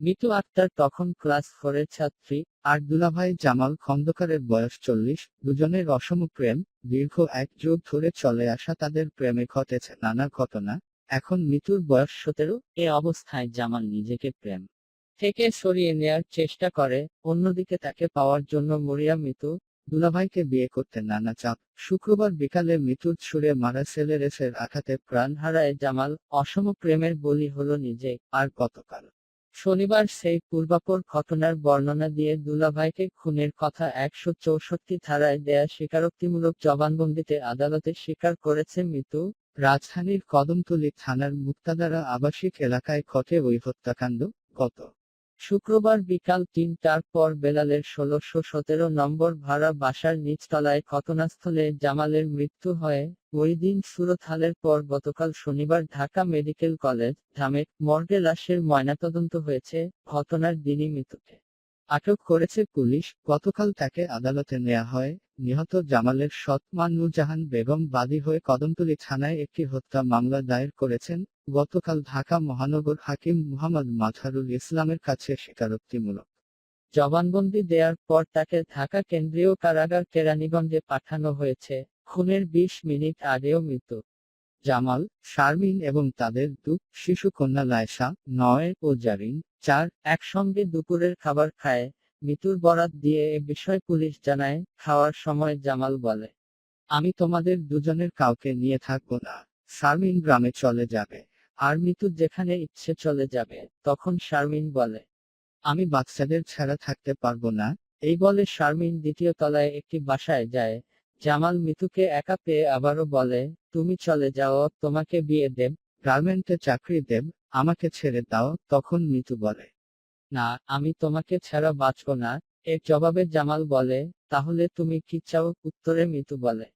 মিতু আক্তার তখন ক্লাস ফোরের ছাত্রী, আর দুলাভাই জামাল খন্দকারের বয়স চল্লিশ, দুজনের অসম প্রেম, দীর্ঘ এক যুগ ধরে চলে আসা তাদের প্রেমে ঘটেছে নানা ঘটনা, এখন মিতুর বয়স সতেরো, এ অবস্থায় জামাল নিজেকে প্রেম থেকে সরিয়ে নেয়ার চেষ্টা করে, অন্যদিকে তাকে পাওয়ার জন্য মরিয়া মিতু, দুলাভাইকে বিয়ে করতে নানা চাপ, শুক্রবার বিকালে মিতুর ছুড়ে মারা সেলেরেসের আঘাতে প্রাণ হারায় জামাল, অসম প্রেমের বলি হলো নিজে, আর গতকাল শনিবার সেই পূর্বাপর ঘটনার বর্ণনা দিয়ে দুলাভাইকে খুনের কথা একশো চৌষট্টি ধারায় দেয়া স্বীকারোক্তিমূলক জবানবন্দিতে আদালতে স্বীকার করেছে মিতু। রাজধানীর কদমতলী থানার মুক্তাদারা আবাসিক এলাকায় ঘটে ওই হত্যাকাণ্ড। গত শুক্রবার বিকাল তিনটার পর বেলালের ষোলোশো সতেরো নম্বর ভাড়া বাসার নিচতলায় ঘটনাস্থলে জামালের মৃত্যু হয় ওই দিন সুরতহালের পর গতকাল শনিবার ঢাকা মেডিকেল কলেজ ধামে মর্গে লাশের ময়নাতদন্ত হয়েছে, ঘটনার দিনই মৃত্যুকে আটক করেছে পুলিশ। গতকাল তাকে আদালতে নেওয়া হয়। নিহত জামালের সৎ মা নূরজাহান বেগম বাদী হয়ে কদমতলী থানায় একটি হত্যা মামলা দায়ের করেছেন। গতকাল ঢাকা মহানগর হাকিম মুহাম্মদ মাথারুল ইসলামের কাছে স্বীকারোক্তিমূলক জবানবন্দি দেওয়ার পর তাকে ঢাকা কেন্দ্রীয় কারাগার কেরানীগঞ্জে পাঠানো হয়েছে। খুনের বিশ মিনিট আগেও মৃত্যু। জামাল, শারমিন এবং তাদের দু শিশু কন্যা লায়সা, নয় ও জারিন, চার একসঙ্গে দুপুরের খাবার খায়। মৃত্যুর বরাত দিয়ে এ বিষয় পুলিশ জানায়, খাওয়ার সময় জামাল বলে, আমি তোমাদের দুজনের কাউকে নিয়ে থাকব না। শারমিন গ্রামে চলে যাবে। আর মৃত্যু যেখানে ইচ্ছে চলে যাবে, তখন শারমিন বলে, আমি বাচ্চাদের ছাড়া থাকতে পারব না। এই বলে শারমিন দ্বিতীয় তলায় একটি বাসায় যায়। জামাল মিতুকে একা পেয়ে আবারও বলে, তুমি চলে যাও, তোমাকে বিয়ে দেব, গার্মেন্টে চাকরি দেব, আমাকে ছেড়ে দাও, তখন মিতু বলে। না, আমি তোমাকে ছাড়া বাঁচব না, এর জবাবে জামাল বলে, তাহলে তুমি কি চাও? উত্তরে মিতু বলে,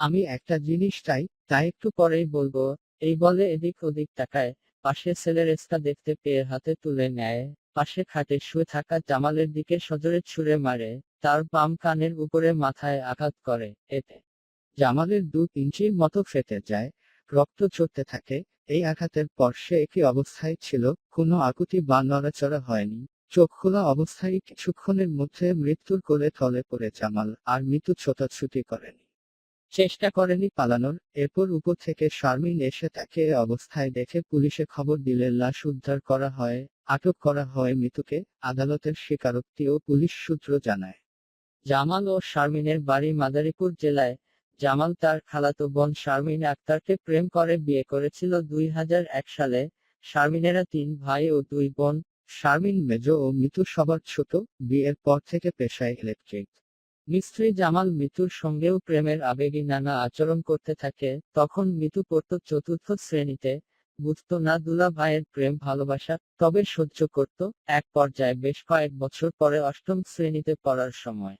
আমি একটা জিনিস চাই, তা একটু পরেই বলব। এই বলে এদিক ওদিক তাকায়, পাশে সেলেরেস্তা দেখতে পেয়ে হাতে তুলে নেয়, পাশে খাটে শুয়ে থাকা জামালের দিকে সজোরে ছুঁড়ে মারে। তার বাম কানের উপরে মাথায় আঘাত করে, এতে জামালের দু ইঞ্চির মতো ফেটে যায়, রক্ত চড়তে থাকে, এই আঘাতের পর সে একই অবস্থায় ছিল, কোনো আকুতি বা নড়াচড়া হয়নি। চোখ খোলা অবস্থায় কিছুক্ষণের মধ্যে মৃত্যুর কোলে থলে পড়ে জামাল, আর মৃত্যু ছোটাছুটি করেনি। চেষ্টা করেনি পালানোর, এরপর উপর থেকে শারমিন এসে তাকে অবস্থায় দেখে পুলিশে খবর দিলে লাশ উদ্ধার করা হয়, আটক করা হয় মৃতুকে, আদালতের স্বীকারোক্তি ও পুলিশ সূত্র জানায়। জামাল ও শারমিনের বাড়ি মাদারীপুর জেলায়। জামাল তার খালাতো বোন শারমিন আক্তারকে প্রেম করে বিয়ে করেছিল দুই হাজার এক সালে। শারমিনেরা তিন ভাই ও দুই বোন। শারমিন মেজ ও মিতু সবার ছোট, বিয়ের পর থেকে পেশায় ইলেকট্রিক মিস্ত্রি জামাল মিতুর সঙ্গেও প্রেমের আবেগী নানা আচরণ করতে থাকে। তখন মিতু পড়ত চতুর্থ শ্রেণীতে। বুঝতো না দুলা ভাইয়ের প্রেম ভালোবাসা, তবে সহ্য করত। এক পর্যায়ে বেশ কয়েক বছর পরে অষ্টম শ্রেণীতে পড়ার সময়।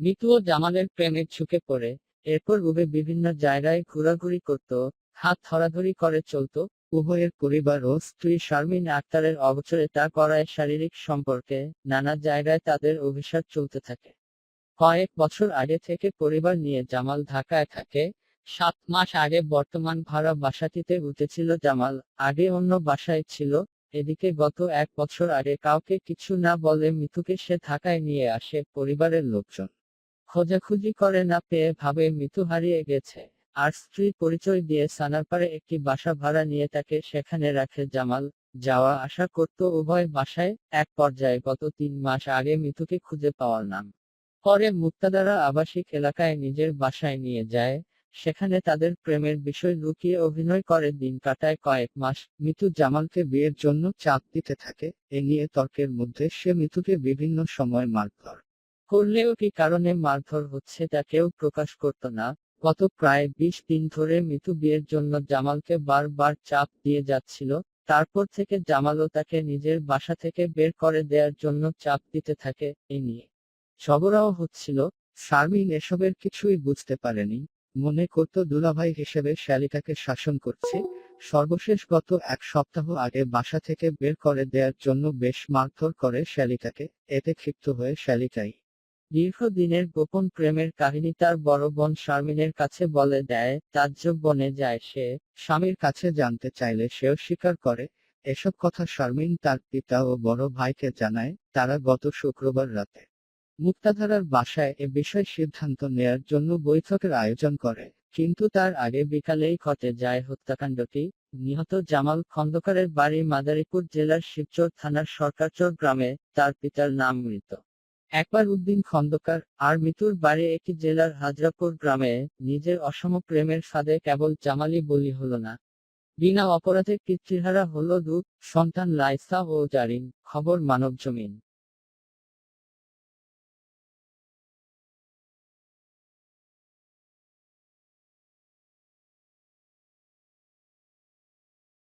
মিতু ও জামালের প্রেমে ঝুঁকে পড়ে, এরপর উবে বিভিন্ন জায়গায় ঘোরাঘুরি করত, হাত ধরাধরি করে চলতো, উভয়ের পরিবার ও স্ত্রী শারমিন আক্তারের অবচরে তা করায় শারীরিক সম্পর্কে নানা জায়গায় তাদের অভিশাপ চলতে থাকে। কয়েক বছর আগে থেকে পরিবার নিয়ে জামাল ঢাকায় থাকে, সাত মাস আগে বর্তমান ভাড়া বাসাটিতে উঠেছিল জামাল, আগে অন্য বাসায় ছিল, এদিকে গত এক বছর আগে কাউকে কিছু না বলে মিতুকে সে ঢাকায় নিয়ে আসে পরিবারের লোকজন। খোঁজাখুঁজি করে না পেয়ে ভাবে মিতু হারিয়ে গেছে। আর স্ত্রী পরিচয় দিয়ে সানারপাড়ে একটি বাসা ভাড়া নিয়ে তাকে সেখানে রাখে জামাল। যাওয়া আসা করত উভয় বাসায়। এক পর্যায়ে গত তিন মাস আগে মিতুকে খুঁজে পাওয়ার নাম। পরে মুক্তাদারা আবাসিক এলাকায় নিজের বাসায় নিয়ে যায়। সেখানে তাদের প্রেমের বিষয় লুকিয়ে অভিনয় করে দিন কাটায় কয়েক মাস। মিতু জামালকে বিয়ের জন্য চাপ দিতে থাকে। এ নিয়ে তর্কের মধ্যে সে মিতুকে বিভিন্ন সময় মারধর করলেও কি কারণে মারধর হচ্ছে তা কেউ প্রকাশ করত না। গত প্রায় বিশ দিন ধরে মিতু বিয়ের জন্য জামালকে বারবার চাপ দিয়ে যাচ্ছিল। তারপর থেকে জামালও তাকে নিজের বাসা থেকে বের করে দেওয়ার জন্য চাপ দিতে থাকে এ নিয়ে। ঝগড়াও হচ্ছিল, শারমিন এসবের কিছুই বুঝতে পারেনি। মনে করত দুলাভাই হিসেবে শ্যালিকাকে শাসন করছে। সর্বশেষ গত এক সপ্তাহ আগে বাসা থেকে বের করে দেওয়ার জন্য বেশ মারধর করে শ্যালিকাকে এতে ক্ষিপ্ত হয়ে শ্যালিকাই দীর্ঘদিনের গোপন প্রেমের কাহিনী তার বড় বোন শারমিনের কাছে বলে দেয় তাজ্জব বনে যায় সে, স্বামীর কাছে জানতে চাইলে সেও স্বীকার করে। এসব কথা শারমিন তার পিতা ও বড় ভাইকে জানায়, তারা গত শুক্রবার রাতে মুক্তাধারার বাসায় এ বিষয়ে সিদ্ধান্ত নেয়ার জন্য বৈঠকের আয়োজন করে। কিন্তু তার আগে বিকালেই ঘটে যায় হত্যাকাণ্ডটি। নিহত জামাল খন্দকারের বাড়ি মাদারীপুর জেলার শিবচর থানার সরকারচর গ্রামে তার পিতার নাম মৃত। একবার উদ্দিন খন্দকার আর মৃত্যুর বাড়ি একটি জেলার হাজরাপুর গ্রামে নিজের অসম প্রেমের ফাঁদে কেবল জামালি বলি হল না। বিনা অপরাধে পিতৃহারা হল দুধ সন্তান লাইসা ও জারিন, খবর মানব জমিন